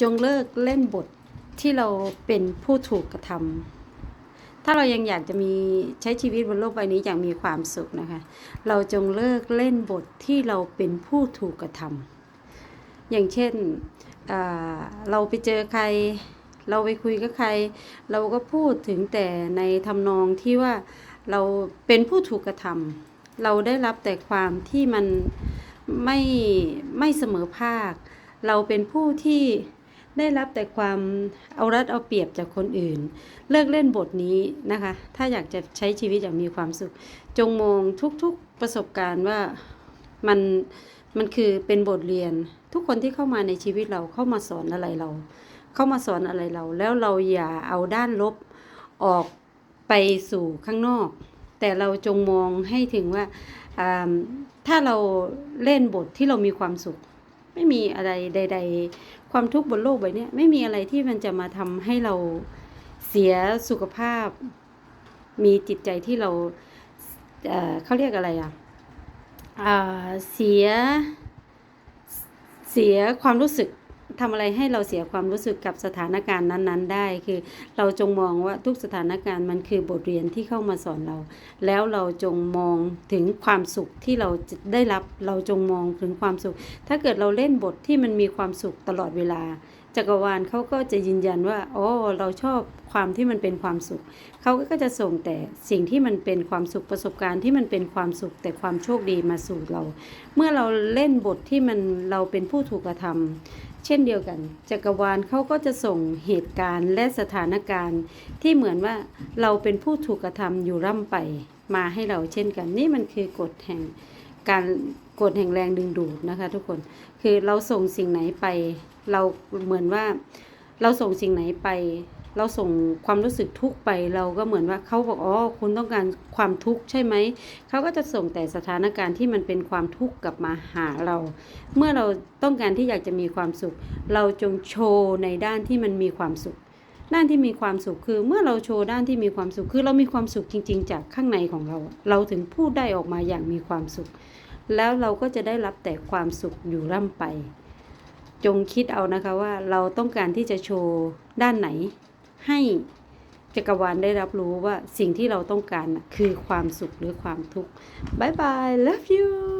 จงเลิกเล่นบทที่เราเป็นผู้ถูกกระทำถ้าเรายังอยากจะมีใช้ชีวิตบนโลกใบนี้อย่างมีความสุขนะคะ เราจงเลิกเล่นบทที่เราเป็นผู้ถูกกระทำอย่างเช่นเราไปเจอใคร เราไปคุยกับใคร เราก็พูดถึงแต่ในทำนองที่ว่าเราเป็นผู้ถูกกระทำเราได้รับแต่ความที่มันไม่ไม่เสมอภาค เราเป็นผู้ที่ ได้รับแต่ความเอารัดเอาเปรียบจากคนอื่น เลิกเล่นบทนี้นะคะ ถ้าอยากจะใช้ชีวิตอย่างมีความสุข จงมองทุกๆประสบการณ์ว่ามันมันคือเป็นบทเรียน ทุกคนที่เข้ามาในชีวิตเราเข้ามาสอนอะไรเรา เข้ามาสอนอะไรเรา แล้วเราอย่าเอาด้านลบออกไปสู่ข้างนอก แต่เราจงมองให้ถึงว่าถ้าเราเล่นบทที่เรามีความสุข ไม่มีอะไรใด ๆ ความทุกข์บนโลกใบนี้ไม่มีอะไรที่มันจะมาทำให้เราเสียสุขภาพ มีจิตใจที่เราเอ่อเขาเรียกอะไรอะเสียเสียความรู้สึก ทำอะไรให้เราเสียความรู้สึกกับสถานการณ์นั้น ๆ ได้ คือเราจงมองว่าทุกสถานการณ์มันคือบทเรียนที่เข้ามาสอนเรา แล้วเราจงมองถึงความสุขที่เราได้รับเราจงมองถึงความสุข ถ้าเกิดเราเล่นบทที่มันมีความสุขตลอดเวลาจักรวาลเขาก็จะยืนยันว่าอ๋อเราชอบความที่มันเป็นความสุข เขาก็จะส่งแต่สิ่งที่มันเป็นความสุขประสบการณ์ที่มันเป็นความสุข แต่ความโชคดีมาสู่เรา เมื่อเราเล่นบทที่มันเราเป็นผู้ถูกกระทำ เช่นเดียวกัน จักรวาลเขาก็จะส่งเหตุการณ์และสถานการณ์ที่เหมือนว่าเราเป็นผู้ถูกกระทำอยู่ร่ำไปมาให้เราเช่นกัน นี่มันคือกฎแห่งการกฎแห่งแรงดึงดูดนะคะ ทุกคนคือเราส่งสิ่งไหนไป เราเหมือนว่าเราส่งสิ่งไหนไป เราส่งความรู้สึกทุกข์ไปเราก็เหมือนว่าเขาบอกอ๋อคุณต้องการความทุกข์ใช่ไหมเขาก็จะส่งแต่สถานการณ์ที่มันเป็นความทุกข์กลับมาหาเรา เมื่อเราต้องการที่อยากจะมีความสุข เราจงโชว์ในด้านที่มันมีความสุข ด้านที่มีความสุขคือ เมื่อเราโชว์ด้านที่มีความสุขคือเรามีความสุขจริง ๆ จากข้างในของเรา เราถึงพูดได้ออกมาอย่างมีความสุข แล้วเราก็จะได้รับแต่ความสุขอยู่ร่ำไป จงคิดเอานะคะว่าเราต้องการที่จะโชว์ด้านไหน ให้จักรวาลได้รับรู้ว่าสิ่งที่เราต้องการนะคือความสุขหรือความทุกข์บายบาย love you